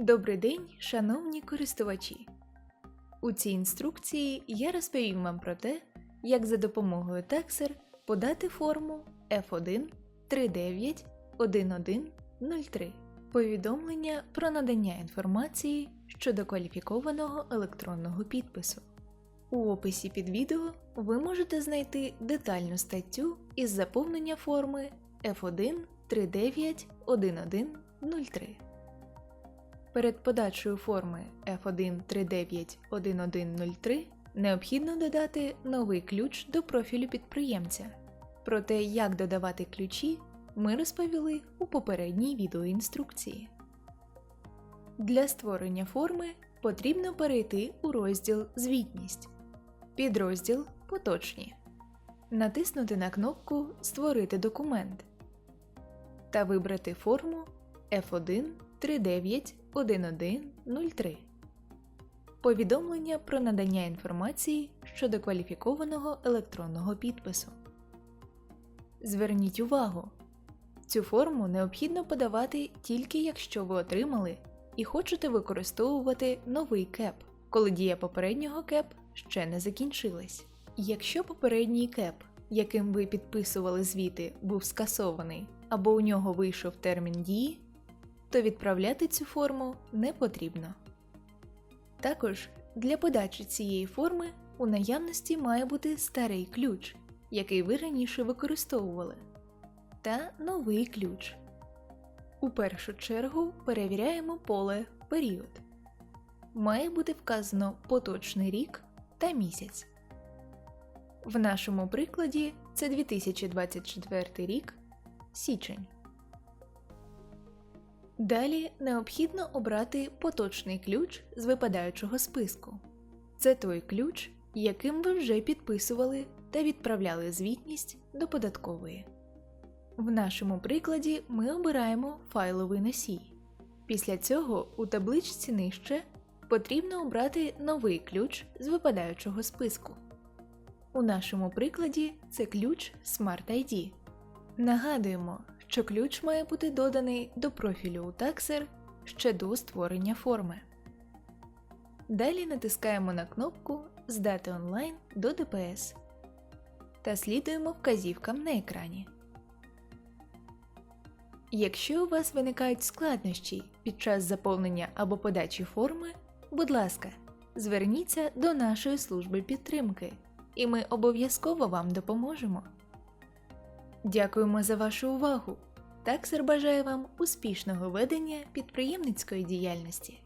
Добрий день, шановні користувачі! У цій інструкції я розповім вам про те, як за допомогою Taxer подати форму F1 39 1103 повідомлення про надання інформації щодо кваліфікованого електронного підпису. У описі під відео ви можете знайти детальну статтю із заповнення форми F1 39 1103. Перед подачею форми F1 39 1103 необхідно додати новий ключ до профілю підприємця. Про те, як додавати ключі, ми розповіли у попередній відеоінструкції. Для створення форми потрібно перейти у розділ Звітність, підрозділ Поточні, натиснути на кнопку Створити документ та вибрати форму F1 39 1103 Повідомлення про надання інформації щодо кваліфікованого електронного підпису. Зверніть увагу, цю форму необхідно подавати тільки якщо ви отримали і хочете використовувати новий КЕП, коли дія попереднього КЕП ще не закінчилась. Якщо попередній КЕП, яким ви підписували звіти, був скасований або у нього вийшов термін дії, то відправляти цю форму не потрібно. Також для подачі цієї форми у наявності має бути старий ключ, який ви раніше використовували, та новий ключ. У першу чергу перевіряємо поле період. Має бути вказано поточний рік та місяць. В нашому прикладі це 2024 рік, січень. Далі необхідно обрати поточний ключ з випадаючого списку. Це той ключ, яким ви вже підписували та відправляли звітність до податкової. В нашому прикладі ми обираємо файловий носій. Після цього у табличці нижче потрібно обрати новий ключ з випадаючого списку. У нашому прикладі це ключ Smart ID. Нагадуємо, що ключ має бути доданий до профілю у Taxer ще до створення форми. Далі натискаємо на кнопку Здати онлайн до ДПС та слідуємо вказівкам на екрані. Якщо у вас виникають складнощі під час заповнення або подачі форми, будь ласка, зверніться до нашої служби підтримки, і ми обов'язково вам допоможемо. Дякуємо за вашу увагу! Таксер бажає вам успішного ведення підприємницької діяльності.